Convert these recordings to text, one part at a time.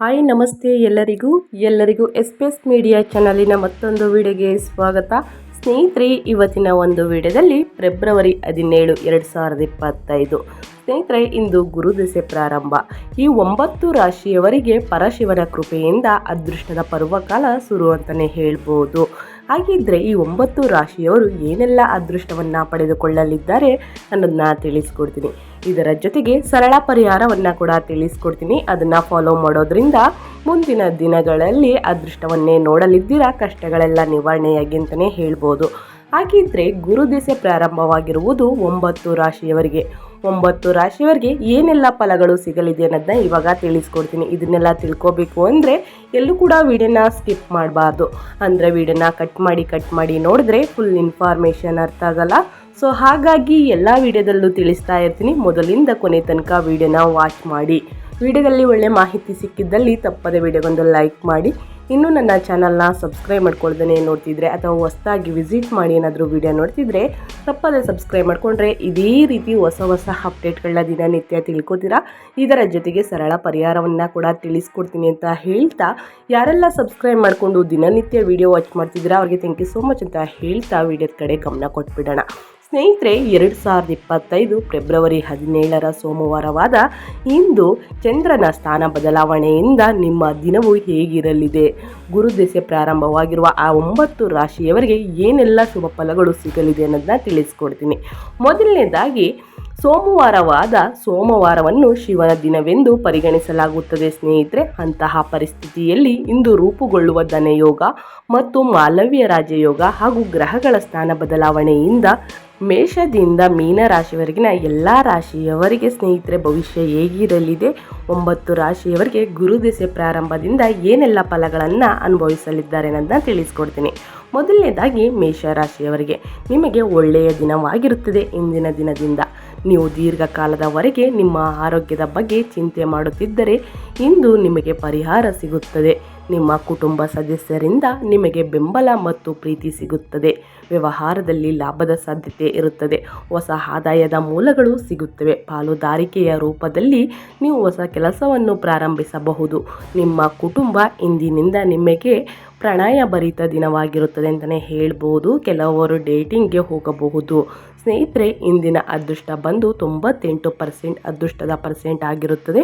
Hi, ನಮಸ್ತೆ ಎಲ್ಲರಿಗೂ. ಎಲ್ಲರಿಗೂ ಎಸ್ಪೆಸ್ ಮೀಡಿಯಾ ಚಾನಲಿನ ಮತ್ತೊಂದು ವಿಡಿಯೋಗೆ ಸ್ವಾಗತ. ಸ್ನೇಹಿತರೆ, ಇವತ್ತಿನ ಒಂದು ವಿಡಿಯೋದಲ್ಲಿ ಫೆಬ್ರವರಿ ಹದಿನೇಳು, ಎರಡು ಸಾವಿರದ ಇಪ್ಪತ್ತೈದು. ಸ್ನೇಹಿತರೆ, ಇಂದು ಗುರುದೆಸೆ ಪ್ರಾರಂಭ. ಈ ಒಂಬತ್ತು ರಾಶಿಯವರಿಗೆ ಪರಶಿವನ ಕೃಪೆಯಿಂದ ಅದೃಷ್ಟದ ಪರ್ವಕಾಲ ಶುರು ಅಂತಲೇ ಹೇಳ್ಬೋದು. ಹಾಗಿದ್ರೆ ಈ ಒಂಬತ್ತು ರಾಶಿಯವರು ಏನೆಲ್ಲ ಅದೃಷ್ಟವನ್ನು ಪಡೆದುಕೊಳ್ಳಲಿದ್ದಾರೆ ಅನ್ನೋದನ್ನ ತಿಳಿಸ್ಕೊಡ್ತೀನಿ. ಇದರ ಜೊತೆಗೆ ಸರಳ ಪರಿಹಾರವನ್ನು ಕೂಡ ತಿಳಿಸ್ಕೊಡ್ತೀನಿ. ಅದನ್ನು ಫಾಲೋ ಮಾಡೋದ್ರಿಂದ ಮುಂದಿನ ದಿನಗಳಲ್ಲಿ ಅದೃಷ್ಟವನ್ನೇ ನೋಡಲಿದ್ದೀರಾ, ಕಷ್ಟಗಳೆಲ್ಲ ನಿವಾರಣೆಯಾಗಿ ಅಂತಲೇ ಹೇಳ್ಬೋದು. ಹಾಗಿದ್ರೆ ಗುರುದೆಸೆ ಪ್ರಾರಂಭವಾಗಿರುವುದು ಒಂಬತ್ತು ರಾಶಿಯವರಿಗೆ. ಒಂಬತ್ತು ರಾಶಿಯವರಿಗೆ ಏನೆಲ್ಲ ಫಲಗಳು ಸಿಗಲಿದೆ ಅನ್ನೋದನ್ನ ಇವಾಗ ತಿಳಿಸ್ಕೊಡ್ತೀನಿ. ಇದನ್ನೆಲ್ಲ ತಿಳ್ಕೊಬೇಕು ಅಂದರೆ ಎಲ್ಲೂ ಕೂಡ ವಿಡಿಯೋನ ಸ್ಕಿಪ್ ಮಾಡಬಾರ್ದು. ಅಂದರೆ ವಿಡಿಯೋನ ಕಟ್ ಮಾಡಿ ಕಟ್ ಮಾಡಿ ನೋಡಿದ್ರೆ ಫುಲ್ ಇನ್ಫಾರ್ಮೇಷನ್ ಅರ್ಥ ಆಗಲ್ಲ. ಸೊ ಹಾಗಾಗಿ ಎಲ್ಲ ವಿಡಿಯೋದಲ್ಲೂ ತಿಳಿಸ್ತಾ ಇರ್ತೀನಿ. ಮೊದಲಿಂದ ಕೊನೆ ತನಕ ವಿಡಿಯೋನ ವಾಚ್ ಮಾಡಿ. ವಿಡಿಯೋದಲ್ಲಿ ಒಳ್ಳೆ ಮಾಹಿತಿ ಸಿಕ್ಕಿದ್ದಲ್ಲಿ ತಪ್ಪದೆ ವಿಡಿಯೋಗೊಂದು ಲೈಕ್ ಮಾಡಿ. ಇನ್ನೂ ನನ್ನ ಚಾನಲ್ನ ಸಬ್ಸ್ಕ್ರೈಬ್ ಮಾಡ್ಕೊಳ್ದೇ ನೋಡ್ತಿದ್ರೆ ಅಥವಾ ಹೊಸ್ದಾಗಿ ವಿಸಿಟ್ ಮಾಡಿ ಏನಾದರೂ ವಿಡಿಯೋ ನೋಡ್ತಿದ್ರೆ ತಪ್ಪದೇ ಸಬ್ಸ್ಕ್ರೈಬ್ ಮಾಡಿಕೊಂಡ್ರೆ ಇದೇ ರೀತಿ ಹೊಸ ಹೊಸ ಅಪ್ಡೇಟ್ಗಳನ್ನ ದಿನನಿತ್ಯ ತಿಳ್ಕೊತೀರಾ? ಇದರ ಜೊತೆಗೆ ಸರಳ ಪರಿಹಾರವನ್ನು ಕೂಡ ತಿಳಿಸ್ಕೊಡ್ತೀನಿ ಅಂತ ಹೇಳ್ತಾ, ಯಾರೆಲ್ಲ ಸಬ್ಸ್ಕ್ರೈಬ್ ಮಾಡಿಕೊಂಡು ದಿನನಿತ್ಯ ವಿಡಿಯೋ ವಾಚ್ ಮಾಡ್ತಿದ್ದೀರಾ, ಅವ್ರಿಗೆ ಥ್ಯಾಂಕ್ ಯು ಸೋ ಮಚ್ ಅಂತ ಹೇಳ್ತಾ ವಿಡಿಯೋದ ಕಡೆ ಗಮನ ಕೊಟ್ಬಿಡೋಣ. ಸ್ನೇಹಿತರೆ, ಎರಡು ಸಾವಿರದ ಇಪ್ಪತ್ತೈದು ಫೆಬ್ರವರಿ ಹದಿನೇಳರ ಸೋಮವಾರವಾದ ಇಂದು ಚಂದ್ರನ ಸ್ಥಾನ ಬದಲಾವಣೆಯಿಂದ ನಿಮ್ಮ ದಿನವು ಹೇಗಿರಲಿದೆ? ಗುರುದೆಸೆ ಪ್ರಾರಂಭವಾಗಿರುವ ಆ ಒಂಬತ್ತು ರಾಶಿಯವರಿಗೆ ಏನೆಲ್ಲ ಶುಭ ಫಲಗಳು ಸಿಗಲಿದೆ ಅನ್ನೋದನ್ನ ತಿಳಿಸ್ಕೊಡ್ತೀನಿ. ಮೊದಲನೇದಾಗಿ, ಸೋಮವಾರವಾದ ಸೋಮವಾರವನ್ನು ಶಿವನ ದಿನವೆಂದು ಪರಿಗಣಿಸಲಾಗುತ್ತದೆ ಸ್ನೇಹಿತರೆ. ಅಂತಹ ಪರಿಸ್ಥಿತಿಯಲ್ಲಿ ಇಂದು ರೂಪುಗೊಳ್ಳುವ ಧನಯೋಗ ಮತ್ತು ಮಾಲವ್ಯ ರಾಜಯೋಗ ಹಾಗೂ ಗ್ರಹಗಳ ಸ್ಥಾನ ಬದಲಾವಣೆಯಿಂದ ಮೇಷದಿಂದ ಮೀನ ರಾಶಿಯವರೆಗಿನ ಎಲ್ಲ ರಾಶಿಯವರಿಗೆ ಸ್ನೇಹಿತರೆ, ಭವಿಷ್ಯ ಹೇಗಿರಲಿದೆ? ಒಂಬತ್ತು ರಾಶಿಯವರಿಗೆ ಗುರುದೆಸೆ ಪ್ರಾರಂಭದಿಂದ ಏನೆಲ್ಲ ಫಲಗಳನ್ನು ಅನುಭವಿಸಲಿದ್ದಾರೆ ಅನ್ನೋದನ್ನ ತಿಳಿಸ್ಕೊಡ್ತೀನಿ. ಮೊದಲನೇದಾಗಿ ಮೇಷರಾಶಿಯವರಿಗೆ ನಿಮಗೆ ಒಳ್ಳೆಯ ದಿನವಾಗಿರುತ್ತದೆ. ಇಂದಿನ ದಿನದಿಂದ ನೀವು ದೀರ್ಘಕಾಲದವರೆಗೆ ನಿಮ್ಮ ಆರೋಗ್ಯದ ಬಗ್ಗೆ ಚಿಂತೆ ಮಾಡುತ್ತಿದ್ದರೆ ಇಂದು ನಿಮಗೆ ಪರಿಹಾರ ಸಿಗುತ್ತದೆ. ನಿಮ್ಮ ಕುಟುಂಬ ಸದಸ್ಯರಿಂದ ನಿಮಗೆ ಬೆಂಬಲ ಮತ್ತು ಪ್ರೀತಿ ಸಿಗುತ್ತದೆ. ವ್ಯವಹಾರದಲ್ಲಿ ಲಾಭದ ಸಾಧ್ಯತೆ ಇರುತ್ತದೆ. ಹೊಸ ಆದಾಯದ ಮೂಲಗಳು ಸಿಗುತ್ತವೆ. ಪಾಲುದಾರಿಕೆಯ ರೂಪದಲ್ಲಿ ನೀವು ಹೊಸ ಕೆಲಸವನ್ನು ಪ್ರಾರಂಭಿಸಬಹುದು. ನಿಮ್ಮ ಕುಟುಂಬ ಇಂದಿನಿಂದ ನಿಮಗೆ ಪ್ರಣಯ ಭರಿತ ದಿನವಾಗಿರುತ್ತದೆ ಅಂತಲೇ ಹೇಳ್ಬೋದು. ಕೆಲವರು ಡೇಟಿಂಗ್ಗೆ ಹೋಗಬಹುದು. ಸ್ನೇಹಿತರೆ, ಇಂದಿನ ಅದೃಷ್ಟ ಬಂದು ತೊಂಬತ್ತೆಂಟು ಪರ್ಸೆಂಟ್ ಅದೃಷ್ಟದ ಪರ್ಸೆಂಟ್ ಆಗಿರುತ್ತದೆ.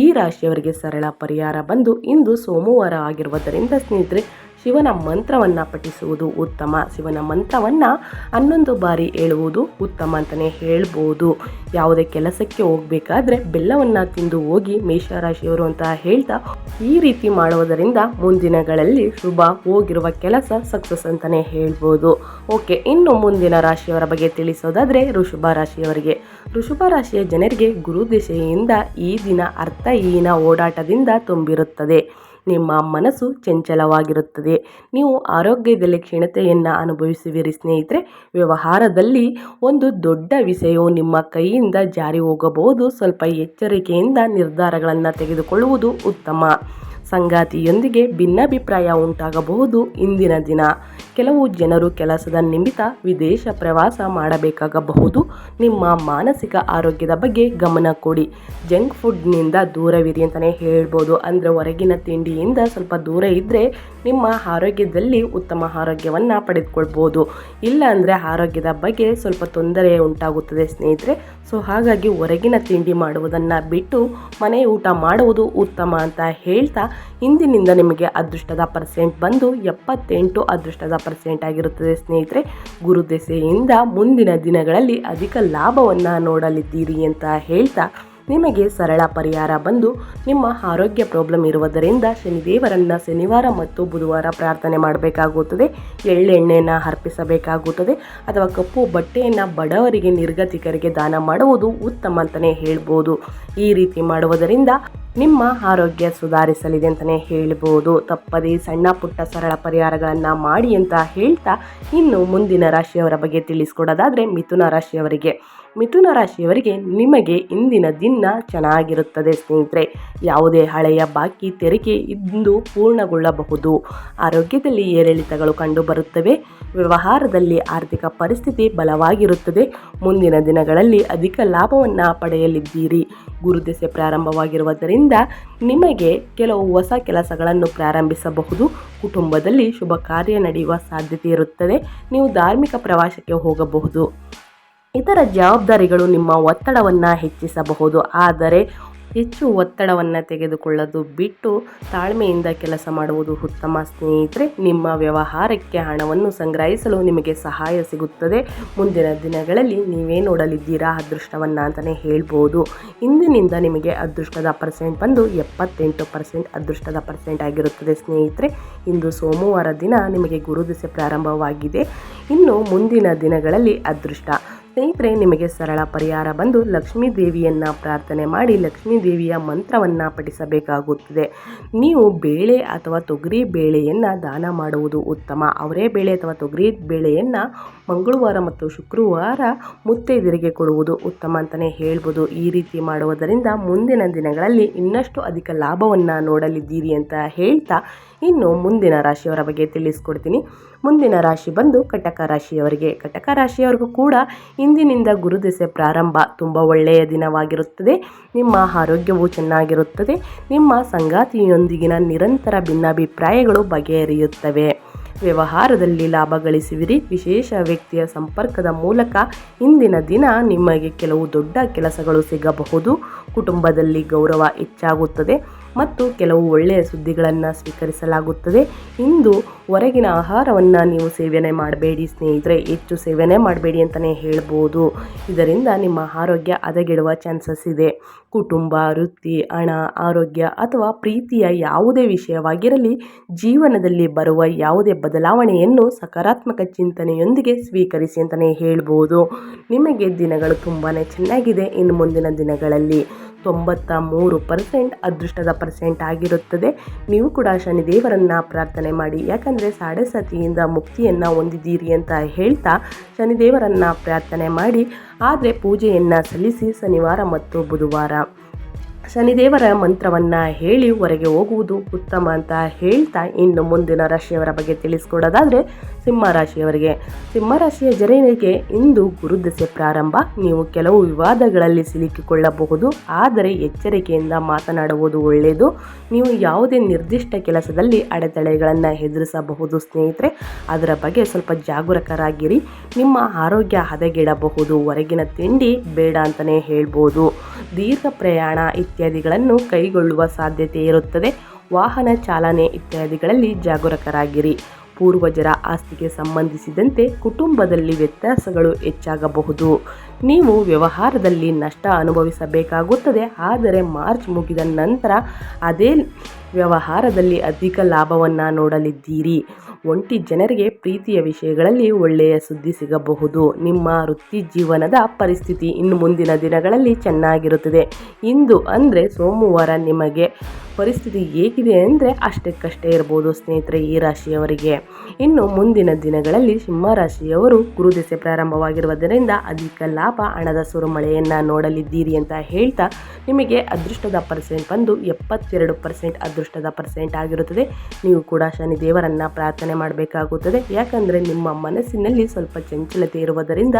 ಈ ರಾಶಿಯವರಿಗೆ ಸರಳ ಪರಿಹಾರ ಬಂದು ಇಂದು ಸೋಮವಾರ ಆಗಿರುವುದರಿಂದ ಸ್ನೇಹಿತರೆ ಶಿವನ ಮಂತ್ರವನ್ನು ಪಠಿಸುವುದು ಉತ್ತಮ. ಶಿವನ ಮಂತ್ರವನ್ನು ಹನ್ನೊಂದು ಬಾರಿ ಹೇಳುವುದು ಉತ್ತಮ ಅಂತಲೇ ಹೇಳ್ಬೋದು. ಯಾವುದೇ ಕೆಲಸಕ್ಕೆ ಹೋಗಬೇಕಾದ್ರೆ ಬೆಲ್ಲವನ್ನು ತಿಂದು ಹೋಗಿ ಮೇಷರಾಶಿಯವರು ಅಂತ ಹೇಳ್ತಾ ಈ ರೀತಿ ಮಾಡುವುದರಿಂದ ಮುಂದಿನಗಳಲ್ಲಿ ಶುಭ, ಹೋಗಿರುವ ಕೆಲಸ ಸಕ್ಸಸ್ ಅಂತಲೇ ಹೇಳ್ಬೋದು. ಓಕೆ ಇನ್ನು ಮುಂದಿನ ರಾಶಿಯವರ ಬಗ್ಗೆ ತಿಳಿಸೋದಾದರೆ ಋಷಭ ರಾಶಿಯವರಿಗೆ. ಋಷಭ ರಾಶಿಯ ಜನರಿಗೆ ಗುರು ದಿಶೆಯಿಂದ ಈ ದಿನ ಅರ್ಥಹೀನ ಓಡಾಟದಿಂದ ತುಂಬಿರುತ್ತದೆ. ನಿಮ್ಮ ಮನಸ್ಸು ಚಂಚಲವಾಗಿರುತ್ತದೆ. ನೀವು ಆರೋಗ್ಯದಲ್ಲಿ ಕ್ಷೀಣತೆಯನ್ನು ಅನುಭವಿಸುವಿರಿ ಸ್ನೇಹಿತರೆ. ವ್ಯವಹಾರದಲ್ಲಿ ಒಂದು ದೊಡ್ಡ ವಿಷಯವು ನಿಮ್ಮ ಕೈಯಿಂದ ಜಾರಿ ಹೋಗಬಹುದು. ಸ್ವಲ್ಪ ಎಚ್ಚರಿಕೆಯಿಂದ ನಿರ್ಧಾರಗಳನ್ನು ತೆಗೆದುಕೊಳ್ಳುವುದು ಉತ್ತಮ. ಸಂಗಾತಿಯೊಂದಿಗೆ ಭಿನ್ನಾಭಿಪ್ರಾಯ ಉಂಟಾಗಬಹುದು. ಇಂದಿನ ದಿನ ಕೆಲವು ಜನರು ಕೆಲಸದ ನಿಮಿತ್ತ ವಿದೇಶ ಪ್ರವಾಸ ಮಾಡಬೇಕಾಗಬಹುದು. ನಿಮ್ಮ ಮಾನಸಿಕ ಆರೋಗ್ಯದ ಬಗ್ಗೆ ಗಮನ ಕೊಡಿ. ಜಂಕ್ ಫುಡ್ನಿಂದ ದೂರವಿರಿ ಅಂತಲೇ ಹೇಳ್ಬೋದು. ಅಂದರೆ ಹೊರಗಿನ ತಿಂಡಿಯಿಂದ ಸ್ವಲ್ಪ ದೂರ ಇದ್ದರೆ ನಿಮ್ಮ ಆರೋಗ್ಯದಲ್ಲಿ ಉತ್ತಮ ಆರೋಗ್ಯವನ್ನು ಪಡೆದುಕೊಳ್ಬೋದು. ಇಲ್ಲ ಅಂದರೆ ಆರೋಗ್ಯದ ಬಗ್ಗೆ ಸ್ವಲ್ಪ ತೊಂದರೆ ಉಂಟಾಗುತ್ತದೆ ಸ್ನೇಹಿತರೆ. ಸೊ ಹಾಗಾಗಿ ಹೊರಗಿನ ತಿಂಡಿ ಮಾಡುವುದನ್ನು ಬಿಟ್ಟು ಮನೆ ಊಟ ಮಾಡುವುದು ಉತ್ತಮ ಅಂತ ಹೇಳ್ತಾ, ಇಂದಿನಿಂದ ನಿಮಗೆ ಅದೃಷ್ಟದ ಪರ್ಸೆಂಟ್ ಬಂದು ಎಪ್ಪತ್ತೆಂಟು ಅದೃಷ್ಟದ ಪರ್ಸೆಂಟ್ ಆಗಿರುತ್ತದೆ. ಸ್ನೇಹಿತರೆ ಗುರುದೆಸೆಯಿಂದ ಮುಂದಿನ ದಿನಗಳಲ್ಲಿ ಅಧಿಕ ಲಾಭವನ್ನು ನೋಡಲಿದ್ದೀರಿ ಅಂತ ಹೇಳ್ತಾ ನಿಮಗೆ ಸರಳ ಪರಿಹಾರ ಬಂದು ನಿಮ್ಮ ಆರೋಗ್ಯ ಪ್ರಾಬ್ಲಮ್ ಇರುವುದರಿಂದ ಶನಿದೇವರನ್ನು ಶನಿವಾರ ಮತ್ತು ಬುಧವಾರ ಪ್ರಾರ್ಥನೆ ಮಾಡಬೇಕಾಗುತ್ತದೆ. ಎಳ್ಳೆಣ್ಣೆಯನ್ನು ಅರ್ಪಿಸಬೇಕಾಗುತ್ತದೆ ಅಥವಾ ಕಪ್ಪು ಬಟ್ಟೆಯನ್ನು ಬಡವರಿಗೆ, ನಿರ್ಗತಿಕರಿಗೆ ದಾನ ಮಾಡುವುದು ಉತ್ತಮ ಅಂತಲೇ ಹೇಳ್ಬೋದು. ಈ ರೀತಿ ಮಾಡುವುದರಿಂದ ನಿಮ್ಮ ಆರೋಗ್ಯ ಸುಧಾರಿಸಲಿದೆ ಅಂತಲೇ ಹೇಳ್ಬೋದು. ತಪ್ಪದೇ ಸಣ್ಣ ಪುಟ್ಟ ಸರಳ ಪರಿಹಾರಗಳನ್ನು ಮಾಡಿ ಅಂತ ಹೇಳ್ತಾ ಇನ್ನು ಮುಂದಿನ ರಾಶಿಯವರ ಬಗ್ಗೆ ತಿಳಿಸ್ಕೊಡೋದಾದರೆ ಮಿಥುನ ರಾಶಿಯವರಿಗೆ. ಮಿಥುನ ರಾಶಿಯವರಿಗೆ ನಿಮಗೆ ಇಂದಿನ ದಿನ ಚೆನ್ನಾಗಿರುತ್ತದೆ ಸ್ನೇಹಿತರೆ. ಯಾವುದೇ ಹಳೆಯ ಬಾಕಿ ತೆರಿಗೆ ಇಂದು ಪೂರ್ಣಗೊಳ್ಳಬಹುದು. ಆರೋಗ್ಯದಲ್ಲಿ ಏರಿಳಿತಗಳು ಕಂಡುಬರುತ್ತವೆ. ವ್ಯವಹಾರದಲ್ಲಿ ಆರ್ಥಿಕ ಪರಿಸ್ಥಿತಿ ಬಲವಾಗಿರುತ್ತದೆ. ಮುಂದಿನ ದಿನಗಳಲ್ಲಿ ಅಧಿಕ ಲಾಭವನ್ನು ಪಡೆಯಲಿದ್ದೀರಿ. ಗುರುದೆಸೆ ಪ್ರಾರಂಭವಾಗಿರುವುದರಿಂದ ನಿಮಗೆ ಕೆಲವು ಹೊಸ ಕೆಲಸಗಳನ್ನು ಪ್ರಾರಂಭಿಸಬಹುದು. ಕುಟುಂಬದಲ್ಲಿ ಶುಭ ಕಾರ್ಯ ನಡೆಯುವ ಸಾಧ್ಯತೆ ಇರುತ್ತದೆ. ನೀವು ಧಾರ್ಮಿಕ ಪ್ರವಾಸಕ್ಕೆ ಹೋಗಬಹುದು. ಇತರ ಜವಾಬ್ದಾರಿಗಳು ನಿಮ್ಮ ಒತ್ತಡವನ್ನು ಹೆಚ್ಚಿಸಬಹುದು. ಆದರೆ ಹೆಚ್ಚು ಒತ್ತಡವನ್ನು ತೆಗೆದುಕೊಳ್ಳೋದು ಬಿಟ್ಟು ತಾಳ್ಮೆಯಿಂದ ಕೆಲಸ ಮಾಡುವುದು ಉತ್ತಮ. ಸ್ನೇಹಿತರೆ, ನಿಮ್ಮ ವ್ಯವಹಾರಕ್ಕೆ ಹಣವನ್ನು ಸಂಗ್ರಹಿಸಲು ನಿಮಗೆ ಸಹಾಯ ಸಿಗುತ್ತದೆ. ಮುಂದಿನ ದಿನಗಳಲ್ಲಿ ನೀವೇ ನೋಡಲಿದ್ದೀರಾ ಅದೃಷ್ಟವನ್ನು ಅಂತಲೇ ಹೇಳ್ಬೋದು. ಇಂದಿನಿಂದ ನಿಮಗೆ ಅದೃಷ್ಟದ ಪರ್ಸೆಂಟ್ ಬಂದು ಎಪ್ಪತ್ತೆಂಟು ಪರ್ಸೆಂಟ್ ಅದೃಷ್ಟದ ಪರ್ಸೆಂಟ್ ಆಗಿರುತ್ತದೆ ಸ್ನೇಹಿತರೆ. ಇಂದು ಸೋಮವಾರ ದಿನ ನಿಮಗೆ ಗುರುದಿಸೆ ಪ್ರಾರಂಭವಾಗಿದೆ. ಇನ್ನು ಮುಂದಿನ ದಿನಗಳಲ್ಲಿ ಅದೃಷ್ಟ. ಸ್ನೇಹಿತರೆ, ನಿಮಗೆ ಸರಳ ಪರಿಹಾರ ಬಂದು ಲಕ್ಷ್ಮೀ ದೇವಿಯನ್ನು ಪ್ರಾರ್ಥನೆ ಮಾಡಿ ಲಕ್ಷ್ಮೀ ದೇವಿಯ ಮಂತ್ರವನ್ನು ಪಠಿಸಬೇಕಾಗುತ್ತದೆ. ನೀವು ಬೇಳೆ ಅಥವಾ ತೊಗರಿ ಬೇಳೆಯನ್ನು ದಾನ ಮಾಡುವುದು ಉತ್ತಮ. ಅವರೇ ಬೇಳೆ ಅಥವಾ ತೊಗರಿ ಬೇಳೆಯನ್ನು ಮಂಗಳವಾರ ಮತ್ತು ಶುಕ್ರವಾರ ಮುತ್ತೈದರಿಗೆ ಕೊಡುವುದು ಉತ್ತಮ ಅಂತಲೇ ಹೇಳ್ಬೋದು. ಈ ರೀತಿ ಮಾಡುವುದರಿಂದ ಮುಂದಿನ ದಿನಗಳಲ್ಲಿ ಇನ್ನಷ್ಟು ಅಧಿಕ ಲಾಭವನ್ನು ನೋಡಲಿದ್ದೀರಿ ಅಂತ ಹೇಳ್ತಾ ಇನ್ನು ಮುಂದಿನ ರಾಶಿಯವರ ಬಗ್ಗೆ ತಿಳಿಸ್ಕೊಡ್ತೀನಿ. ಮುಂದಿನ ರಾಶಿ ಬಂದು ಕಟಕ ರಾಶಿಯವರಿಗೆ. ಕಟಕ ರಾಶಿಯವರಿಗೂ ಕೂಡ ಇಂದಿನಿಂದ ಗುರುದೆಸೆ ಪ್ರಾರಂಭ ತುಂಬ ಒಳ್ಳೆಯ ದಿನವಾಗಿರುತ್ತದೆ. ನಿಮ್ಮ ಆರೋಗ್ಯವು ಚೆನ್ನಾಗಿರುತ್ತದೆ. ನಿಮ್ಮ ಸಂಗಾತಿಯೊಂದಿಗಿನ ನಿರಂತರ ಭಿನ್ನಾಭಿಪ್ರಾಯಗಳು ಬಗೆಹರಿಯುತ್ತವೆ. ವ್ಯವಹಾರದಲ್ಲಿ ಲಾಭ ಗಳಿಸುವಿರಿ. ವಿಶೇಷ ವ್ಯಕ್ತಿಯ ಸಂಪರ್ಕದ ಮೂಲಕ ಇಂದಿನ ದಿನ ನಿಮಗೆ ಕೆಲವು ದೊಡ್ಡ ಕೆಲಸಗಳು ಸಿಗಬಹುದು. ಕುಟುಂಬದಲ್ಲಿ ಗೌರವ ಹೆಚ್ಚಾಗುತ್ತದೆ. ಮತ್ತು ಕೆಲವು ಒಳ್ಳೆಯ ಸುದ್ದಿಗಳನ್ನು ಸ್ವೀಕರಿಸಲಾಗುತ್ತದೆ. ಇಂದು ಹೊರಗಿನ ಆಹಾರವನ್ನು ನೀವು ಸೇವನೆ ಮಾಡಬೇಡಿ ಸ್ನೇಹಿತರೆ. ಹೆಚ್ಚು ಸೇವನೆ ಮಾಡಬೇಡಿ ಅಂತಲೇ ಹೇಳ್ಬೋದು. ಇದರಿಂದ ನಿಮ್ಮ ಆರೋಗ್ಯ ಹದಗೆಡುವ ಚಾನ್ಸಸ್ ಇದೆ. ಕುಟುಂಬ, ವೃತ್ತಿ, ಹಣ, ಆರೋಗ್ಯ ಅಥವಾ ಪ್ರೀತಿಯ ಯಾವುದೇ ವಿಷಯವಾಗಿರಲಿ, ಜೀವನದಲ್ಲಿ ಬರುವ ಯಾವುದೇ ಬದಲಾವಣೆಯನ್ನು ಸಕಾರಾತ್ಮಕ ಚಿಂತನೆಯೊಂದಿಗೆ ಸ್ವೀಕರಿಸಿ ಅಂತಲೇ ಹೇಳ್ಬೋದು. ನಿಮಗೆ ದಿನಗಳು ತುಂಬಾ ಚೆನ್ನಾಗಿದೆ. ಇನ್ನು ಮುಂದಿನ ದಿನಗಳಲ್ಲಿ ತೊಂಬತ್ತ ಮೂರು ಪರ್ಸೆಂಟ್ ಅದೃಷ್ಟದ ಪರ್ಸೆಂಟ್ ಆಗಿರುತ್ತದೆ. ನೀವು ಕೂಡ ಶನಿದೇವರನ್ನು ಪ್ರಾರ್ಥನೆ ಮಾಡಿ. ಯಾಕಂದರೆ ಸಾಡೆ ಸತಿಯಿಂದ ಮುಕ್ತಿಯನ್ನು ಹೊಂದಿದ್ದೀರಿ ಅಂತ ಹೇಳ್ತಾ ಶನಿದೇವರನ್ನು ಪ್ರಾರ್ಥನೆ ಮಾಡಿ. ಆದರೆ ಪೂಜೆಯನ್ನು ಸಲ್ಲಿಸಿ ಶನಿವಾರ ಮತ್ತು ಬುಧವಾರ. ಶನಿದೇವರ ಮಂತ್ರವನ್ನು ಹೇಳಿ ಹೊರಗೆ ಹೋಗುವುದು ಉತ್ತಮ ಅಂತ ಹೇಳ್ತಾ ಇನ್ನು ಮುಂದಿನ ರಾಶಿಯವರ ಬಗ್ಗೆ ತಿಳಿಸ್ಕೊಡೋದಾದರೆ ಸಿಂಹರಾಶಿಯವರಿಗೆ ಸಿಂಹರಾಶಿಯ ಜನರಿಗೆ ಇಂದು ಗುರುದಸೆ ಪ್ರಾರಂಭ. ನೀವು ಕೆಲವು ವಿವಾದಗಳಲ್ಲಿ ಸಿಲುಕಿಕೊಳ್ಳಬಹುದು, ಆದರೆ ಎಚ್ಚರಿಕೆಯಿಂದ ಮಾತನಾಡುವುದು ಒಳ್ಳೆಯದು. ನೀವು ಯಾವುದೇ ನಿರ್ದಿಷ್ಟ ಕೆಲಸದಲ್ಲಿ ಅಡೆತಡೆಗಳನ್ನು ಎದುರಿಸಬಹುದು ಸ್ನೇಹಿತರೆ. ಅದರ ಬಗ್ಗೆ ಸ್ವಲ್ಪ ಜಾಗರೂಕರಾಗಿರಿ. ನಿಮ್ಮ ಆರೋಗ್ಯ ಹದಗೆಡಬಹುದು, ಹೊರಗಿನ ತಿಂಡಿ ಬೇಡ ಅಂತಲೇ ಹೇಳ್ಬೋದು. ದೀರ್ಘ ಪ್ರಯಾಣ ಇತ್ಯಾದಿಗಳನ್ನು ಕೈಗೊಳ್ಳುವ ಸಾಧ್ಯತೆ ಇರುತ್ತದೆ. ವಾಹನ ಚಾಲನೆ ಇತ್ಯಾದಿಗಳಲ್ಲಿ ಜಾಗರೂಕರಾಗಿರಿ. ಪೂರ್ವಜರ ಆಸ್ತಿಗೆ ಸಂಬಂಧಿಸಿದಂತೆ ಕುಟುಂಬದಲ್ಲಿ ವ್ಯತ್ಯಾಸಗಳು ಹೆಚ್ಚಾಗಬಹುದು. ನೀವು ವ್ಯವಹಾರದಲ್ಲಿ ನಷ್ಟ ಅನುಭವಿಸಬೇಕಾಗುತ್ತದೆ. ಆದರೆ ಮಾರ್ಚ್ ಮುಗಿದ ನಂತರ ಅದೇ ವ್ಯವಹಾರದಲ್ಲಿ ಅಧಿಕ ಲಾಭವನ್ನು ನೋಡಲಿದ್ದೀರಿ. ಒಂಟಿ ಜನರಿಗೆ ಪ್ರೀತಿಯ ವಿಷಯಗಳಲ್ಲಿ ಒಳ್ಳೆಯ ಸುದ್ದಿ ಸಿಗಬಹುದು. ನಿಮ್ಮ ವೃತ್ತಿ ಜೀವನದ ಪರಿಸ್ಥಿತಿ ಇನ್ನು ಮುಂದಿನ ದಿನಗಳಲ್ಲಿ ಚೆನ್ನಾಗಿರುತ್ತದೆ. ಇಂದು ಅಂದರೆ ಸೋಮವಾರ ನಿಮಗೆ ಪರಿಸ್ಥಿತಿ ಹೇಗಿದೆ ಅಂದರೆ ಅಷ್ಟಕ್ಕಷ್ಟೇ ಇರ್ಬೋದು ಸ್ನೇಹಿತರೆ ಈ ರಾಶಿಯವರಿಗೆ. ಇನ್ನು ಮುಂದಿನ ದಿನಗಳಲ್ಲಿ ಸಿಂಹ ರಾಶಿಯವರು ಗುರುದೆಸೆ ಪ್ರಾರಂಭವಾಗಿರುವುದರಿಂದ ಅಧಿಕ ಲಾಭ ಹಣದ ಸುರುಮಳೆಯನ್ನು ನೋಡಲಿದ್ದೀರಿ ಅಂತ ಹೇಳ್ತಾ ನಿಮಗೆ ಅದೃಷ್ಟದ ಪರ್ಸೆಂಟ್ ಬಂದು ಎಪ್ಪತ್ತೆರಡು ಪರ್ಸೆಂಟ್ ಅದೃಷ್ಟದ ಪರ್ಸೆಂಟ್ ಆಗಿರುತ್ತದೆ. ನೀವು ಕೂಡ ಶನಿ ದೇವರನ್ನು ಪ್ರಾರ್ಥನೆ ಮಾಡಬೇಕಾಗುತ್ತದೆ. ಯಾಕಂದರೆ ನಿಮ್ಮ ಮನಸ್ಸಿನಲ್ಲಿ ಸ್ವಲ್ಪ ಚಂಚಲತೆ ಇರುವುದರಿಂದ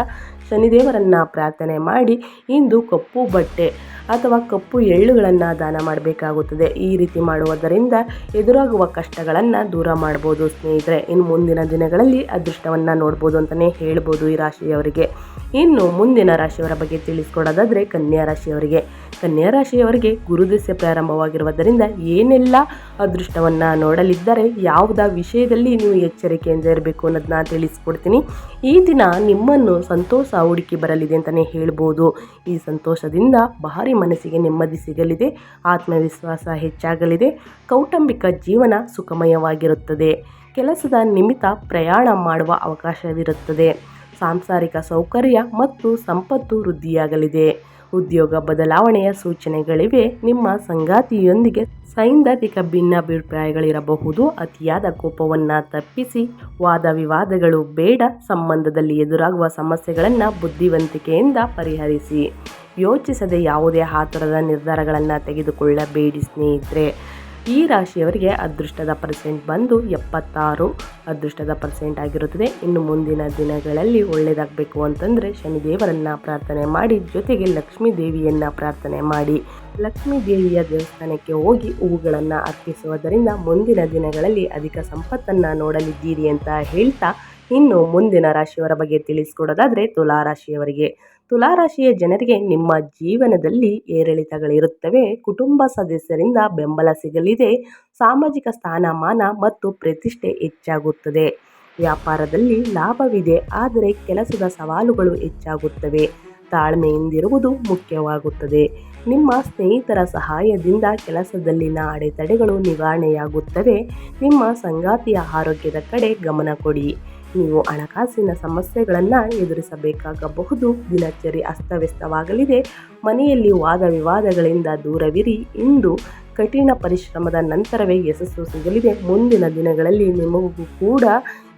ಶನಿದೇವರನ್ನು ಪ್ರಾರ್ಥನೆ ಮಾಡಿ ಇಂದು ಕಪ್ಪು ಬಟ್ಟೆ ಅಥವಾ ಕಪ್ಪು ಎಳ್ಳುಗಳನ್ನು ದಾನ ಮಾಡಬೇಕಾಗುತ್ತದೆ. ಈ ರೀತಿ ಮಾಡುವುದರಿಂದ ಎದುರಾಗುವ ಕಷ್ಟಗಳನ್ನು ದೂರ ಮಾಡ್ಬೋದು ಸ್ನೇಹಿತರೆ. ಇನ್ನು ಮುಂದಿನ ದಿನಗಳಲ್ಲಿ ಅದೃಷ್ಟವನ್ನು ನೋಡ್ಬೋದು ಅಂತಲೇ ಹೇಳ್ಬೋದು ಈ ರಾಶಿಯವರಿಗೆ. ಇನ್ನು ಮುಂದಿನ ರಾಶಿಯವರ ಬಗ್ಗೆ ತಿಳಿಸ್ಕೊಡೋದಾದರೆ ಕನ್ಯಾ ರಾಶಿಯವರಿಗೆ. ಕನ್ಯಾ ರಾಶಿಯವರಿಗೆ ಗುರುದಶೆ ಪ್ರಾರಂಭವಾಗಿರುವುದರಿಂದ ಏನೆಲ್ಲ ಅದೃಷ್ಟವನ್ನು ನೋಡಲಿದ್ದರೆ ಯಾವುದ ವಿಷಯದಲ್ಲಿ ನೀವು ಎಚ್ಚರಿಕೆಯಿಂದ ಇರಬೇಕು ಅನ್ನೋದನ್ನ ತಿಳಿಸ್ಕೊಡ್ತೀನಿ. ಈ ದಿನ ನಿಮ್ಮನ್ನು ಸಂತೋಷ ಹುಡುಕಿ ಬರಲಿದೆ ಅಂತಲೇ ಹೇಳ್ಬೋದು. ಈ ಸಂತೋಷದಿಂದ ಭಾರಿ ಮನಸ್ಸಿಗೆ ನೆಮ್ಮದಿ ಸಿಗಲಿದೆ, ಆತ್ಮವಿಶ್ವಾಸ ಹೆಚ್ಚಾಗಲಿದೆ, ಕೌಟುಂಬಿಕ ಜೀವನ ಸುಖಮಯವಾಗಿರುತ್ತದೆ. ಕೆಲಸದ ನಿಮಿತ್ತ ಪ್ರಯಾಣ ಮಾಡುವ ಅವಕಾಶವಿರುತ್ತದೆ. ಸಾಂಸಾರಿಕ ಸೌಕರ್ಯ ಮತ್ತು ಸಂಪತ್ತು ವೃದ್ಧಿಯಾಗಲಿದೆ. ಉದ್ಯೋಗ ಬದಲಾವಣೆಯ ಸೂಚನೆಗಳಿವೆ. ನಿಮ್ಮ ಸಂಗಾತಿಯೊಂದಿಗೆ ಸೈದ್ಧಾಂತಿಕ ಭಿನ್ನಾಭಿಪ್ರಾಯಗಳಿರಬಹುದು. ಅತಿಯಾದ ಕೋಪವನ್ನು ತಪ್ಪಿಸಿ, ವಾದ ವಿವಾದಗಳು ಬೇಡ, ಸಂಬಂಧದಲ್ಲಿ ಎದುರಾಗುವ ಸಮಸ್ಯೆಗಳನ್ನು ಬುದ್ಧಿವಂತಿಕೆಯಿಂದ ಪರಿಹರಿಸಿ. ಯೋಚಿಸದೆ ಯಾವುದೇ ಆತುರದ ನಿರ್ಧಾರಗಳನ್ನು ತೆಗೆದುಕೊಳ್ಳಬೇಡಿ ಸ್ನೇಹಿತರೆ. ಈ ರಾಶಿಯವರಿಗೆ ಅದೃಷ್ಟದ ಪರ್ಸೆಂಟ್ ಬಂದು ಎಪ್ಪತ್ತಾರು ಅದೃಷ್ಟದ ಪರ್ಸೆಂಟ್ ಆಗಿರುತ್ತದೆ. ಇನ್ನು ಮುಂದಿನ ದಿನಗಳಲ್ಲಿ ಒಳ್ಳೆಯದಾಗಬೇಕು ಅಂತಂದರೆ ಶನಿದೇವರನ್ನು ಪ್ರಾರ್ಥನೆ ಮಾಡಿ, ಜೊತೆಗೆ ಲಕ್ಷ್ಮೀ ದೇವಿಯನ್ನು ಪ್ರಾರ್ಥನೆ ಮಾಡಿ. ಲಕ್ಷ್ಮೀ ದೇವಿಯ ದೇವಸ್ಥಾನಕ್ಕೆ ಹೋಗಿ ಹೂವುಗಳನ್ನು ಅರ್ಪಿಸುವುದರಿಂದ ಮುಂದಿನ ದಿನಗಳಲ್ಲಿ ಅಧಿಕ ಸಂಪತ್ತನ್ನು ನೋಡಲಿದ್ದೀರಿ ಅಂತ ಹೇಳ್ತಾ ಇನ್ನು ಮುಂದಿನ ರಾಶಿಯವರ ಬಗ್ಗೆ ತಿಳಿಸ್ಕೊಡೋದಾದರೆ ತುಲಾ ರಾಶಿಯವರಿಗೆ ತುಲಾರಾಶಿಯ ಜನರಿಗೆ ನಿಮ್ಮ ಜೀವನದಲ್ಲಿ ಏರಿಳಿತಗಳಿರುತ್ತವೆ. ಕುಟುಂಬ ಸದಸ್ಯರಿಂದ ಬೆಂಬಲ ಸಿಗಲಿದೆ. ಸಾಮಾಜಿಕ ಸ್ಥಾನಮಾನ ಮತ್ತು ಪ್ರತಿಷ್ಠೆ ಹೆಚ್ಚಾಗುತ್ತದೆ. ವ್ಯಾಪಾರದಲ್ಲಿ ಲಾಭವಿದೆ, ಆದರೆ ಕೆಲಸದ ಸವಾಲುಗಳು ಹೆಚ್ಚಾಗುತ್ತವೆ. ತಾಳ್ಮೆಯಿಂದಿರುವುದು ಮುಖ್ಯವಾಗುತ್ತದೆ. ನಿಮ್ಮ ಸ್ನೇಹಿತರ ಸಹಾಯದಿಂದ ಕೆಲಸದಲ್ಲಿನ ಅಡೆತಡೆಗಳು ನಿವಾರಣೆಯಾಗುತ್ತವೆ. ನಿಮ್ಮ ಸಂಗಾತಿಯ ಆರೋಗ್ಯದ ಕಡೆ ಗಮನ ಕೊಡಿ. ನೀವು ಹಣಕಾಸಿನ ಸಮಸ್ಯೆಗಳನ್ನು ಎದುರಿಸಬೇಕಾಗಬಹುದು. ದಿನಚರಿ ಅಸ್ತವ್ಯಸ್ತವಾಗಲಿದೆ. ಮನೆಯಲ್ಲಿ ವಾದ ವಿವಾದಗಳಿಂದ ದೂರವಿರಿ. ಇಂದು ಕಠಿಣ ಪರಿಶ್ರಮದ ನಂತರವೇ ಯಶಸ್ಸು ಸಿಗಲಿದೆ. ಮುಂದಿನ ದಿನಗಳಲ್ಲಿ ನಿಮಗೂ ಕೂಡ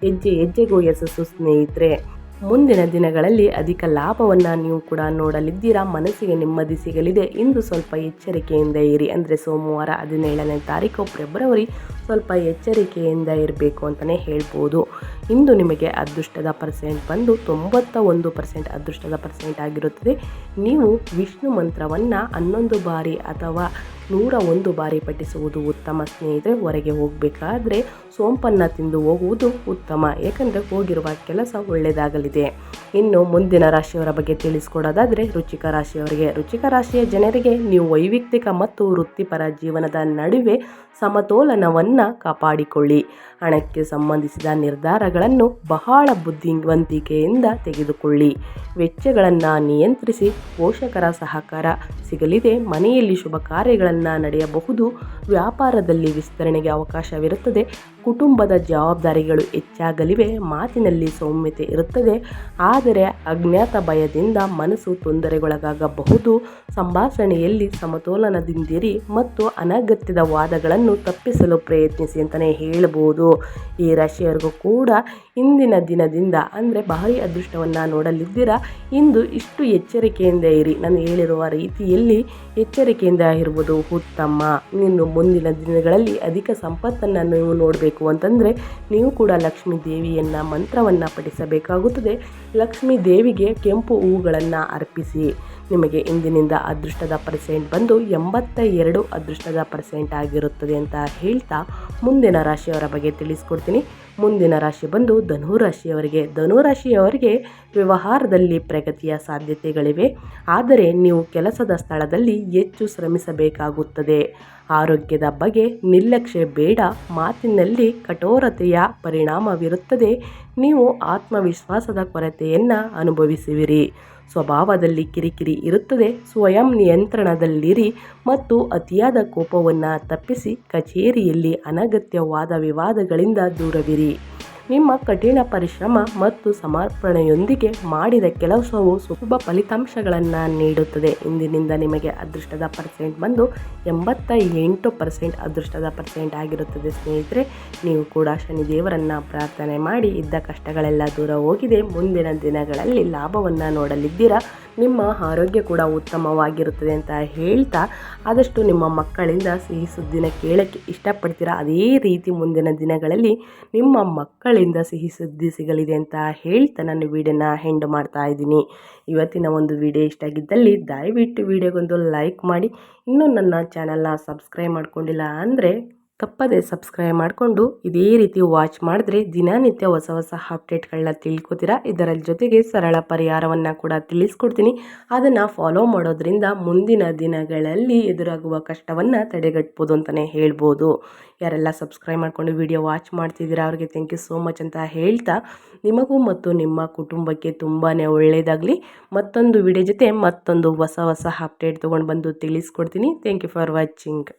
ಹೆಜ್ಜೆ ಹೆಜ್ಜೆಗೂ ಯಶಸ್ಸು ಸ್ನೇಹಿತರೆ. ಮುಂದಿನ ದಿನಗಳಲ್ಲಿ ಅಧಿಕ ಲಾಭವನ್ನು ನೀವು ಕೂಡ ನೋಡಲಿದ್ದೀರಾ? ಮನಸ್ಸಿಗೆ ನೆಮ್ಮದಿ ಸಿಗಲಿದೆ. ಇಂದು ಸ್ವಲ್ಪ ಎಚ್ಚರಿಕೆಯಿಂದ ಇರಿ. ಅಂದರೆ ಸೋಮವಾರ ಹದಿನೇಳನೇ ತಾರೀಕು, ಫೆಬ್ರವರಿ ಸ್ವಲ್ಪ ಎಚ್ಚರಿಕೆಯಿಂದ ಇರಬೇಕು ಅಂತಲೇ ಹೇಳ್ಬೋದು. ಇಂದು ನಿಮಗೆ ಅದೃಷ್ಟದ ಪರ್ಸೆಂಟ್ ಬಂದು ತೊಂಬತ್ತ ಒಂದು ಪರ್ಸೆಂಟ್ ಅದೃಷ್ಟದ ಪರ್ಸೆಂಟ್ ಆಗಿರುತ್ತದೆ. ನೀವು ವಿಷ್ಣು ಮಂತ್ರವನ್ನು ಹನ್ನೊಂದು ಬಾರಿ ಅಥವಾ ನೂರ ಒಂದು ಬಾರಿ ಪಠಿಸುವುದು ಉತ್ತಮ ಸ್ನೇಹಿತರೆ, ಹೊರಗೆ ಹೋಗಬೇಕಾದ್ರೆ ಸೋಂಪನ್ನು ತಿಂದು ಹೋಗುವುದು ಉತ್ತಮ ಏಕೆಂದರೆ ಹೋಗಿರುವ ಕೆಲಸ ಒಳ್ಳೆಯದಾಗಲಿದೆ ಇನ್ನು ಮುಂದಿನ ರಾಶಿಯವರ ಬಗ್ಗೆ ತಿಳಿಸ್ಕೊಡೋದಾದರೆ ರುಚಿಕ ರಾಶಿಯವರಿಗೆ. ರುಚಿಕ ರಾಶಿಯ ಜನರಿಗೆ ನೀವು ವೈಯಕ್ತಿಕ ಮತ್ತು ವೃತ್ತಿಪರ ಜೀವನದ ನಡುವೆ ಸಮತೋಲನವನ್ನು ಕಾಪಾಡಿಕೊಳ್ಳಿ. ಹಣಕ್ಕೆ ಸಂಬಂಧಿಸಿದ ನಿರ್ಧಾರಗಳನ್ನು ಬಹಳ ಬುದ್ಧಿವಂತಿಕೆಯಿಂದ ತೆಗೆದುಕೊಳ್ಳಿ. ವೆಚ್ಚಗಳನ್ನು ನಿಯಂತ್ರಿಸಿ ಪೋಷಕರ ಸಹಕಾರ ಸಿಗಲಿದೆ. ಮನೆಯಲ್ಲಿ ಶುಭ ಕಾರ್ಯಗಳನ್ನು ನಡೆಯಬಹುದು. ವ್ಯಾಪಾರದಲ್ಲಿ ವಿಸ್ತರಣೆಗೆ ಅವಕಾಶವಿರುತ್ತದೆ. ಕುಟುಂಬದ ಜವಾಬ್ದಾರಿಗಳು ಹೆಚ್ಚಾಗಲಿವೆ. ಮಾತಿನಲ್ಲಿ ಸೌಮ್ಯತೆ ಇರುತ್ತದೆ. ಆದರೆ ಅಜ್ಞಾತ ಭಯದಿಂದ ಮನಸ್ಸು ತೊಂದರೆಗೊಳಗಾಗಬಹುದು. ಸಂಭಾಷಣೆಯಲ್ಲಿ ಸಮತೋಲನದಿಂದಿರಿ ಮತ್ತು ಅನಗತ್ಯದ ವಾದಗಳನ್ನು ತಪ್ಪಿಸಲು ಪ್ರಯತ್ನಿಸಿ ಅಂತಲೇ ಹೇಳಬಹುದು. ಈ ರಾಶಿಯವರಿಗೂ ಕೂಡ ಇಂದಿನ ದಿನದಿಂದ ಅಂದರೆ ಭಾರಿ ಅದೃಷ್ಟವನ್ನು ನೋಡಲಿದ್ದೀರಾ? ಇಂದು ಇಷ್ಟು ಎಚ್ಚರಿಕೆಯಿಂದ ಇರಿ. ನಾನು ಹೇಳಿರುವ ರೀತಿಯಲ್ಲಿ ಎಚ್ಚರಿಕೆಯಿಂದ ಇರುವುದು ಉತ್ತಮ. ಇನ್ನು ಮುಂದಿನ ದಿನಗಳಲ್ಲಿ ಅಧಿಕ ಸಂಪತ್ತನ್ನು ನೀವು ನೋಡಬೇಕು ಅಂತಂದರೆ ನೀವು ಕೂಡ ಲಕ್ಷ್ಮೀ ದೇವಿಯನ್ನು ಮಂತ್ರವನ್ನು ಪಠಿಸಬೇಕಾಗುತ್ತದೆ. ಲಕ್ಷ್ಮೀ ದೇವಿಗೆ ಕೆಂಪು ಹೂವುಗಳನ್ನು ಅರ್ಪಿಸಿ. ನಿಮಗೆ ಇಂದಿನಿಂದ ಅದೃಷ್ಟದ ಪರ್ಸೆಂಟ್ ಬಂದು ಎಂಬತ್ತ ಎರಡು ಅದೃಷ್ಟದ ಪರ್ಸೆಂಟ್ ಆಗಿರುತ್ತದೆ ಅಂತ ಹೇಳ್ತಾ ಮುಂದಿನ ರಾಶಿಯವರ ಬಗ್ಗೆ ತಿಳಿಸ್ಕೊಡ್ತೀನಿ. ಮುಂದಿನ ರಾಶಿ ಬಂದು ಧನು ಧನುರಾಶಿಯವರಿಗೆ ಧನು ರಾಶಿಯವರಿಗೆ ವ್ಯವಹಾರದಲ್ಲಿ ಪ್ರಗತಿಯ ಸಾಧ್ಯತೆಗಳಿವೆ. ಆದರೆ ನೀವು ಕೆಲಸದ ಸ್ಥಳದಲ್ಲಿ ಹೆಚ್ಚು ಶ್ರಮಿಸಬೇಕಾಗುತ್ತದೆ. ಆರೋಗ್ಯದ ಬಗ್ಗೆ ನಿರ್ಲಕ್ಷ್ಯ ಬೇಡ. ಮಾತಿನಲ್ಲಿ ಕಠೋರತೆಯ ಪರಿಣಾಮವಿರುತ್ತದೆ. ನೀವು ಆತ್ಮವಿಶ್ವಾಸದ ಕೊರತೆಯನ್ನು ಅನುಭವಿಸುವಿರಿ. ಸ್ವಭಾವದಲ್ಲಿ ಕಿರಿಕಿರಿ ಇರುತ್ತದೆ. ಸ್ವಯಂ ನಿಯಂತ್ರಣದಲ್ಲಿರಿ ಮತ್ತು ಅತಿಯಾದ ಕೋಪವನ್ನು ತಪ್ಪಿಸಿ ಕಚೇರಿಯಲ್ಲಿ ಅನಗತ್ಯವಾದ ವಿವಾದಗಳಿಂದ ದೂರವಿರಿ. ನಿಮ್ಮ ಕಠಿಣ ಪರಿಶ್ರಮ ಮತ್ತು ಸಮರ್ಪಣೆಯೊಂದಿಗೆ ಮಾಡಿದ ಕೆಲಸವು ಶುಭ ಫಲಿತಾಂಶಗಳನ್ನು ನೀಡುತ್ತದೆ. ಇಂದಿನಿಂದ ನಿಮಗೆ ಅದೃಷ್ಟದ ಪರ್ಸೆಂಟ್ ಬಂದು ಎಂಬತ್ತ ಎಂಟು ಪರ್ಸೆಂಟ್ ಅದೃಷ್ಟದ ಪರ್ಸೆಂಟ್ ಆಗಿರುತ್ತದೆ. ಸ್ನೇಹಿತರೆ, ನೀವು ಕೂಡ ಶನಿದೇವರನ್ನು ಪ್ರಾರ್ಥನೆ ಮಾಡಿ ಇದ್ದ ಕಷ್ಟಗಳೆಲ್ಲ ದೂರ ಹೋಗಿದೆ. ಮುಂದಿನ ದಿನಗಳಲ್ಲಿ ಲಾಭವನ್ನು ನೋಡಲಿದ್ದೀರಾ? ನಿಮ್ಮ ಆರೋಗ್ಯ ಕೂಡ ಉತ್ತಮವಾಗಿರುತ್ತದೆ ಅಂತ ಹೇಳ್ತಾ ಆದಷ್ಟು ನಿಮ್ಮ ಮಕ್ಕಳಿಂದ ಸಿಹಿ ಸುದ್ದಿನ ಕೇಳೋಕ್ಕೆ ಇಷ್ಟಪಡ್ತೀರಾ? ಅದೇ ರೀತಿ ಮುಂದಿನ ದಿನಗಳಲ್ಲಿ ನಿಮ್ಮ ಮಕ್ಕಳಿಂದ ಸಿಹಿ ಸುದ್ದಿ ಸಿಗಲಿದೆ ಅಂತ ಹೇಳ್ತಾ ನಾನು ವಿಡಿಯೋನ ಹೆಂಡ್ ಮಾಡ್ತಾ ಇದ್ದೀನಿ. ಇವತ್ತಿನ ಒಂದು ವಿಡಿಯೋ ಇಷ್ಟ ಆಗಿದ್ದಲ್ಲಿ ದಯವಿಟ್ಟು ವಿಡಿಯೋಗೊಂದು ಲೈಕ್ ಮಾಡಿ. ಇನ್ನೂ ನನ್ನ ಚಾನಲ್ನ ಸಬ್ಸ್ಕ್ರೈಬ್ ಮಾಡ್ಕೊಂಡಿಲ್ಲ ಅಂದರೆ ತಪ್ಪದೆ ಸಬ್ಸ್ಕ್ರೈಬ್ ಮಾಡಿಕೊಂಡು ಇದೇ ರೀತಿ ವಾಚ್ ಮಾಡಿದ್ರೆ ದಿನನಿತ್ಯ ಹೊಸ ಹೊಸ ಅಪ್ಡೇಟ್ಗಳನ್ನ ತಿಳ್ಕೊತೀರಾ? ಇದರ ಜೊತೆಗೆ ಸರಳ ಪರಿಹಾರವನ್ನು ಕೂಡ ತಿಳಿಸ್ಕೊಡ್ತೀನಿ. ಅದನ್ನು ಫಾಲೋ ಮಾಡೋದ್ರಿಂದ ಮುಂದಿನ ದಿನಗಳಲ್ಲಿ ಎದುರಾಗುವ ಕಷ್ಟವನ್ನು ತಡೆಗಟ್ಬೋದು ಅಂತಲೇ ಹೇಳ್ಬೋದು. ಯಾರೆಲ್ಲ ಸಬ್ಸ್ಕ್ರೈಬ್ ಮಾಡ್ಕೊಂಡು ವಿಡಿಯೋ ವಾಚ್ ಮಾಡ್ತಿದ್ದೀರಾ, ಅವ್ರಿಗೆ ಥ್ಯಾಂಕ್ ಯು ಸೋ ಮಚ್ ಅಂತ ಹೇಳ್ತಾ, ನಿಮಗೂ ಮತ್ತು ನಿಮ್ಮ ಕುಟುಂಬಕ್ಕೆ ತುಂಬಾ ಒಳ್ಳೆಯದಾಗಲಿ ಮತ್ತೊಂದು ವಿಡಿಯೋ ಜೊತೆ ಮತ್ತೊಂದು ಹೊಸ ಹೊಸ ಅಪ್ಡೇಟ್ ತೊಗೊಂಡು ಬಂದು ತಿಳಿಸ್ಕೊಡ್ತೀನಿ. Thank you for watching